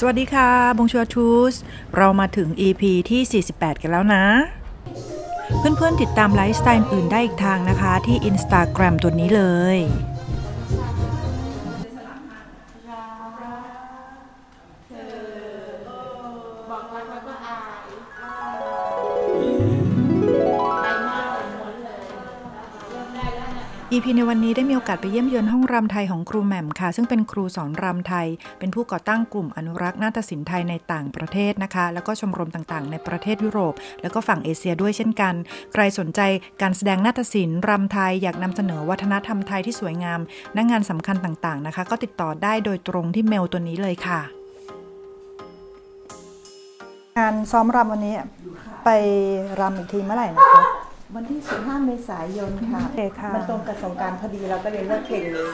สวัสดีค่ะบงชัวทูสเรามาถึง EP ที่ 48 กันแล้วนะ เพื่อนๆติดตามไลฟ์สไตล์อื่นได้อีกทางนะคะ ที่ Instagram ตัวนี้เลย EP ในวันนี้ได้มีโอกาสไปเยี่ยมเยือนห้องรำไทยของครูแหม่มค่ะ ซึ่งเป็นครูสอนรำไทย เป็นผู้ก่อตั้งกลุ่มอนุรักษ์นาฏศิลป์ไทยในต่างประเทศนะคะ แล้วก็ชมรมต่างๆ ในประเทศยุโรป แล้วก็ฝั่งเอเชียด้วยเช่นกัน ใครสนใจการแสดงนาฏศิลป์รำไทยอยากนำเสนอวัฒนธรรมไทยที่สวยงามและงานสำคัญต่างๆนะคะ ก็ติดต่อได้โดยตรงที่เมลตัวนี้เลยค่ะงานซ้อมรำวันนี้ไปรำอีกทีเมื่อไหร่นะคะ วันที่ 15 เมษายนค่ะโอเคค่ะ มันตรงกับสงกรารพอดีเราก็เลยเลิกเพลงเลย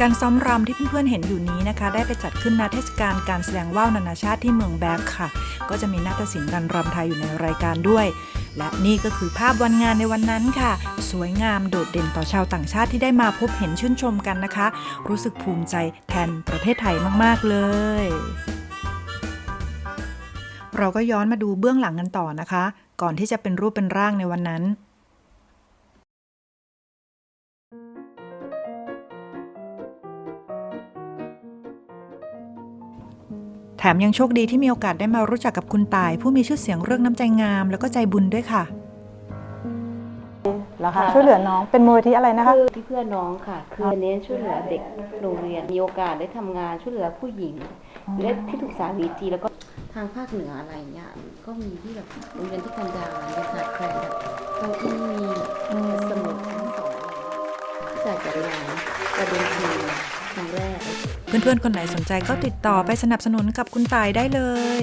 การซ้อมรำที่เพื่อนๆเห็นอยู่นี้นะคะ ได้ไปจัดขึ้นณเทศกาลการแสดงว่าวนานาชาติที่เมืองแบกค่ะ ก็จะมีนาฏศิลป์การรำไทยอยู่ในรายการด้วย และนี่ก็คือภาพวันงานในวันนั้นค่ะ สวยงามโดดเด่นต่อชาวต่างชาติที่ได้มาพบเห็นชื่นชมกันนะคะ รู้สึกภูมิใจแทนประเทศไทยมากๆเลย เราก็ย้อนมาดูเบื้องหลังกันต่อนะคะ ก่อนที่จะเป็นรูปเป็นร่างในวันนั้น แถมยังโชคดีที่มีโอกาสได้มารู้จักกับคุณตาย ผู้มีชื่อเสียงเรื่องน้ำใจงาม แล้วก็ใจบุญด้วยค่ะเหรอคะช่วยเหลือน้องเป็นมูลที่อะไรนะคะ คือที่เพื่อนน้องค่ะ คืออันนี้ช่วยเหลือเด็กโรงเรียนมีโอกาสได้ทำงานช่วยเหลือผู้หญิงและที่ถูกสาวีจีแล้วก็ ทางภาคเหนืออะไรเงี้ยก็มีที่แบบโรงเรียนที่กันดารยังขาดแคลนแบบเท่าที่มีสมุดทั้งสองจ่ายจักรยานกระดนทีครั้งแรก เพื่อนๆ คนไหนสนใจก็ติดต่อไปสนับสนุนกับคุณตายได้เลย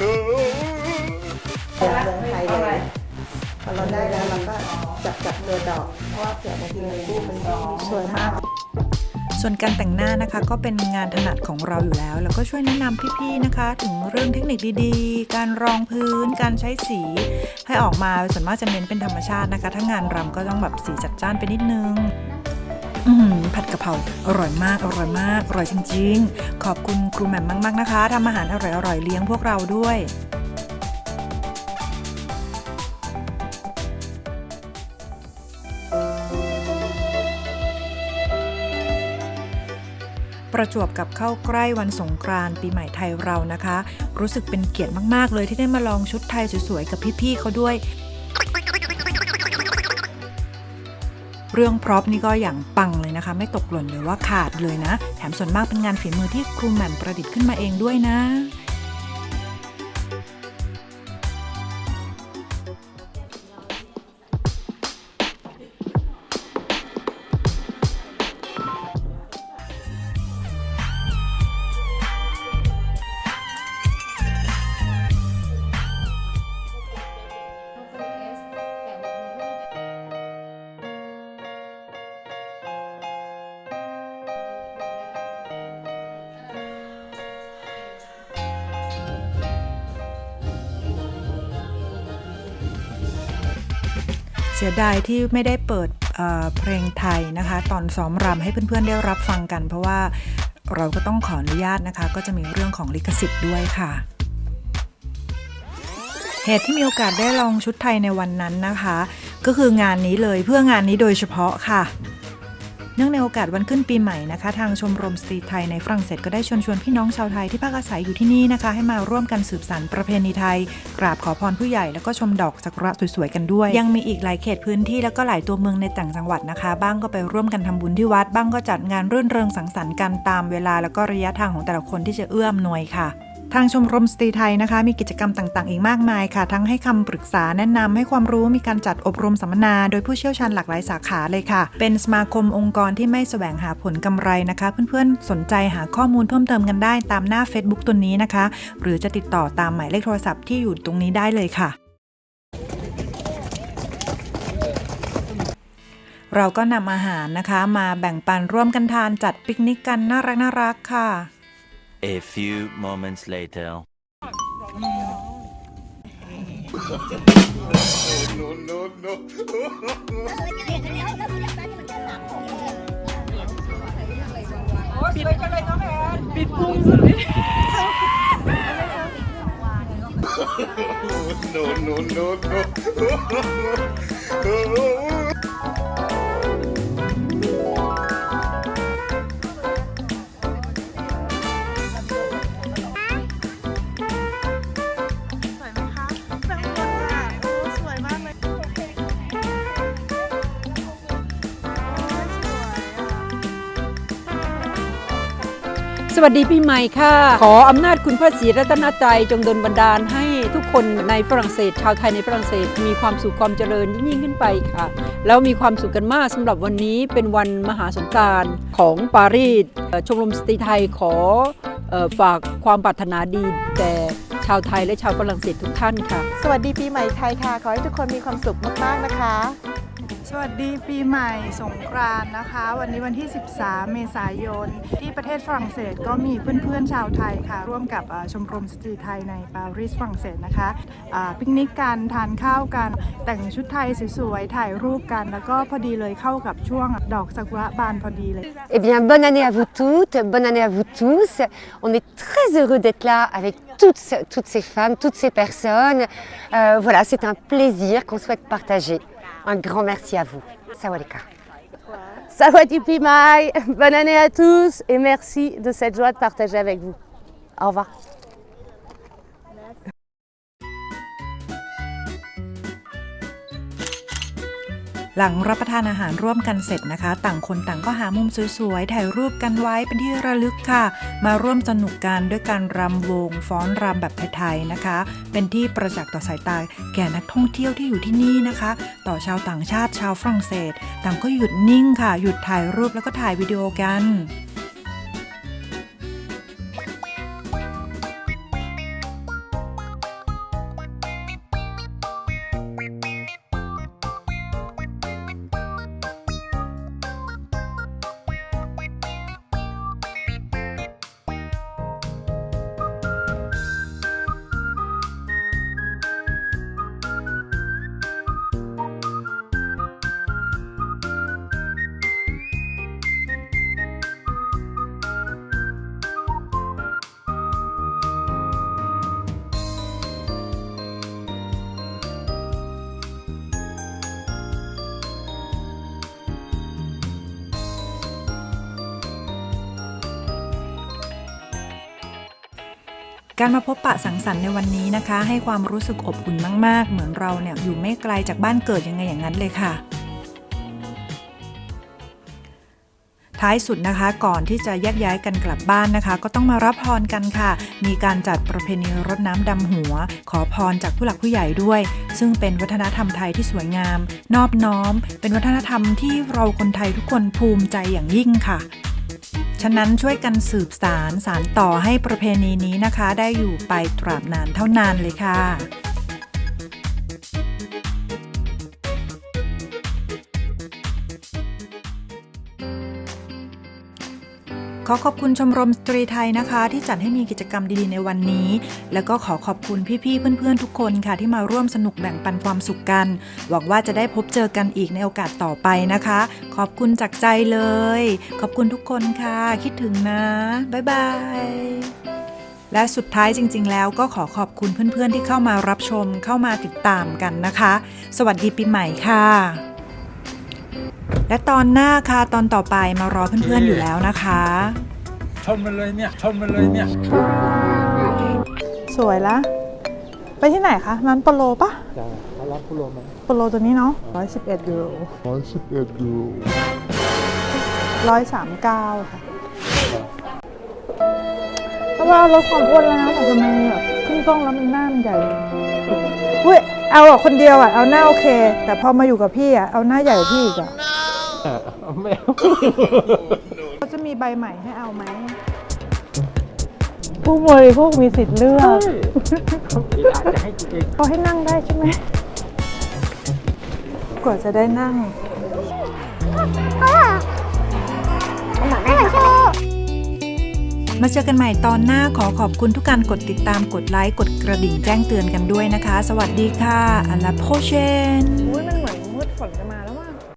no, no, no, no. เมืองไทยเลยพอเราได้แล้วเราก็จับจับตัวดอก เพราะว่าเผื่อบางทีมันกู้มันสวยมาก ส่วนการแต่งหน้านะคะก็เป็นงานถนัดของเราอยู่แล้ว แล้วก็ช่วยแนะนำพี่ๆนะคะ ถึงเรื่องเทคนิคดีๆ การรองพื้น การใช้สี ให้ออกมาส่วนมากจะเน้นเป็นธรรมชาตินะคะ ถ้างานรำก็ต้องแบบสีจัดจ้านไปนิดนึง ผัดกะเพราอร่อยมากอร่อยมากอร่อยจริง ๆ ขอบคุณครูแหม่มมาก ๆ นะคะทำอาหารอร่อยๆเลี้ยงพวกเราด้วยประจวบกับเข้าใกล้วันสงกรานต์ปีใหม่ไทยเรานะคะ รู้สึกเป็นเกียรติมาก ๆ เลยที่ได้มาลองชุดไทยสวย ๆ กับพี่ ๆ เขาด้วย เรื่องพร็อพนี่ก็อย่างปังเลยนะคะ ไม่ตกหล่นหรือว่าขาดเลยนะ แถมส่วนมากเป็นงานฝีมือที่ครูแหม่มประดิษฐ์ขึ้นมาเองด้วยนะ เสียดายที่ไม่ได้เปิดเเพลงไทยนะคะ ตอนซ้อมรำให้เพื่อนๆได้รับฟังกัน เพราะว่าเราก็ต้องขออนุญาตนะคะ ก็จะมีเรื่องของลิขสิทธิ์ด้วยค่ะเหตุที่มีโอกาสได้ลองชุดไทยในวันนั้นนะคะ ก็คืองานนี้เลยเพื่องานนี้โดยเฉพาะค่ะ เนื่องในโอกาสวันขึ้นปีใหม่นะคะ ทางชมรมสตรีไทยในฝรั่งเศสก็ได้ชวนชวนพี่น้องชาวไทยที่พักอาศัยอยู่ที่นี่นะคะ ให้มาร่วมกันสืบสานประเพณีไทย กราบขอพรผู้ใหญ่แล้วก็ชมดอกซากุระสวยๆกันด้วย ยังมีอีกหลายเขตพื้นที่แล้วก็หลายตัวเมืองในต่างจังหวัดนะคะ บ้างก็ไปร่วมกันทำบุญที่วัด บ้างก็จัดงานรื่นเริงสังสรรค์กันตามเวลาแล้วก็ระยะทางของแต่ละคนที่จะเอื้อมหน่วยค่ะ ทางชมรมสตรีไทยนะคะ มีกิจกรรมต่างๆ อีกมากมายค่ะ ทั้งให้คำปรึกษาแนะนำให้ความรู้มีการจัดอบรมสัมมนา โดยผู้เชี่ยวชาญหลากหลายสาขาเลยค่ะ เป็นสมาคมองค์กรที่ไม่แสวงหาผลกำไรนะคะ เพื่อนๆ สนใจหาข้อมูลเพิ่มเติมกันได้ตามหน้า Facebook ตัวนี้นะคะ หรือจะติดต่อตามหมายเลขโทรศัพท์ที่อยู่ตรงนี้ได้เลยค่ะเราก็นำอาหารนะคะ มาแบ่งปันร่วมกันทานจัดปิกนิกกันน่ารักน่ารักค่ะ A few moments later. no, no, no. ปิดพุงสุด no, no, no, no. สวัสดีปีใหม่ค่ะ ขออำนาจคุณพระศรีรัตนตรัยจงดลบันดาลให้ทุกคนในฝรั่งเศส ชาวไทยในฝรั่งเศส มีความสุขความเจริญยิ่งยิ่งขึ้นไปค่ะ แล้วมีความสุขกันมากสำหรับวันนี้เป็นวันมหาสงการของปารีสชมรมสตรีไทยขอออฝากความปรารถนาดีแด่ชาวไทยและชาวฝรั่งเศสทุกท่านค่ะ สวัสดีปีใหม่ไทยค่ะ ขอให้ทุกคนมีความสุขมากๆนะคะ สวัสดีปีใหม่สงกรานต์นะคะ วันนี้วันที่ 13 เมษายน ที่ประเทศฝรั่งเศสก็มีเพื่อนๆชาวไทยค่ะ ร่วมกับชมรมสตรีไทยในปารีสฝรั่งเศสนะคะปิกนิกกันทานข้าวกันแต่งชุดไทยสวยๆถ่ายรูปกัน แล้วก็พอดีเลยเข้ากับช่วงดอกซากุระบานพอดีเลย Eh bien, bonne année à vous toutes, bonne année à vous tous. On est très heureux d'être là avec toutes, toutes ces femmes, toutes ces personnes. Euh, voilà, c'est un plaisir qu'on souhaite partager. Un grand merci à vous. Sawalika. Sawadi Pimai, bonne année à tous et merci de cette joie de partager avec vous. Au revoir. หลังรับประทานอาหารร่วมกันเสร็จนะคะ ต่างคนต่างก็หามุมสวยๆ ถ่ายรูปกันไว้เป็นที่ระลึกค่ะ มาร่วมสนุกกันด้วยการรำวงฟ้อนรำแบบไทยๆนะคะ เป็นที่ประจักษ์ต่อสายตาแก่นักท่องเที่ยวที่อยู่ที่นี่นะคะ ต่อชาวต่างชาติชาวฝรั่งเศส ต่างก็หยุดนิ่งค่ะ หยุดถ่ายรูปแล้วก็ถ่ายวิดีโอกัน การมาพบปะสังสรรค์ในวันนี้นะคะ ให้ความรู้สึกอบอุ่นมาก ๆ เหมือนเราเนี่ยอยู่ไม่ไกลจากบ้านเกิดยังไงอย่างนั้นเลยค่ะ ท้ายสุดนะคะ ก่อนที่จะแยกย้ายกันกลับบ้านนะคะ ก็ต้องมารับพรกันค่ะ มีการจัดประเพณีรดน้ำดำหัว ขอพรจากผู้หลักผู้ใหญ่ด้วย ซึ่งเป็นวัฒนธรรมไทยที่สวยงาม นอบน้อม เป็นวัฒนธรรมที่เราคนไทยทุกคนภูมิใจอย่างยิ่งค่ะ ฉะนั้นช่วยกันสืบสารสารต่อให้ประเพณีนี้นะคะ ได้อยู่ไปตราบนานเท่านานเลยค่ะ ขอขอบคุณชมรมสตรีไทยนะคะ ที่จัดให้มีกิจกรรมดีๆในวันนี้ แล้วก็ขอขอบคุณพี่ๆเพื่อนๆทุกคนค่ะ ที่มาร่วมสนุกแบ่งปันความสุขกัน หวังว่าจะได้พบเจอกันอีกในโอกาสต่อไปนะคะ ขอบคุณจากใจเลย ขอบคุณทุกคนค่ะ คิดถึงนะบ๊ายบายและสุดท้ายจริง ๆ แล้วก็ขอขอบคุณเพื่อน ๆ ที่เข้ามารับชมเข้ามาติดตามกันนะคะ สวัสดีปีใหม่ค่ะ และตอนหน้าค่ะตอนต่อไปมารอเพื่อนๆอยู่แล้วนะคะ ชนมันเลยเนี่ยชนมันเลยเนี่ยสวยละ ไปที่ไหนคะร้านโปโลปะจ้าเขารับผู้รวมไหมโปโลตัวนี้เนาะ111ยูโร111 euro. ร้อยสามเก้าค่ะเพราะว่าลดความอ้วนแล้วนะแต่ทำไมแบบขึ้นกล้องแล้วมันหน้ามันใหญ่อุ้ยเอาอะคนเดียวอะเอาหน้าโอเค แต่พอมาอยู่กับพี่อะเอาหน้าใหญ่กว่าพี่อีกอะ ไม่เอาเขาจะมีใบใหม่ให้เอาไหม ผู้บริโภคมีสิทธิ์เลือก อาจจะให้กินเองเขาให้นั่งได้ใช่ไหม กว่าจะได้นั่ง มาเจอกันใหม่ตอนหน้าขอขอบคุณทุกการกดติดตามกดไลค์ กดกระดิ่งแจ้งเตือนกันด้วยนะคะ สวัสดีค่ะอัลลาโพเชน อุ้ยมันเหมือนมืดฝนจะมาแล้ว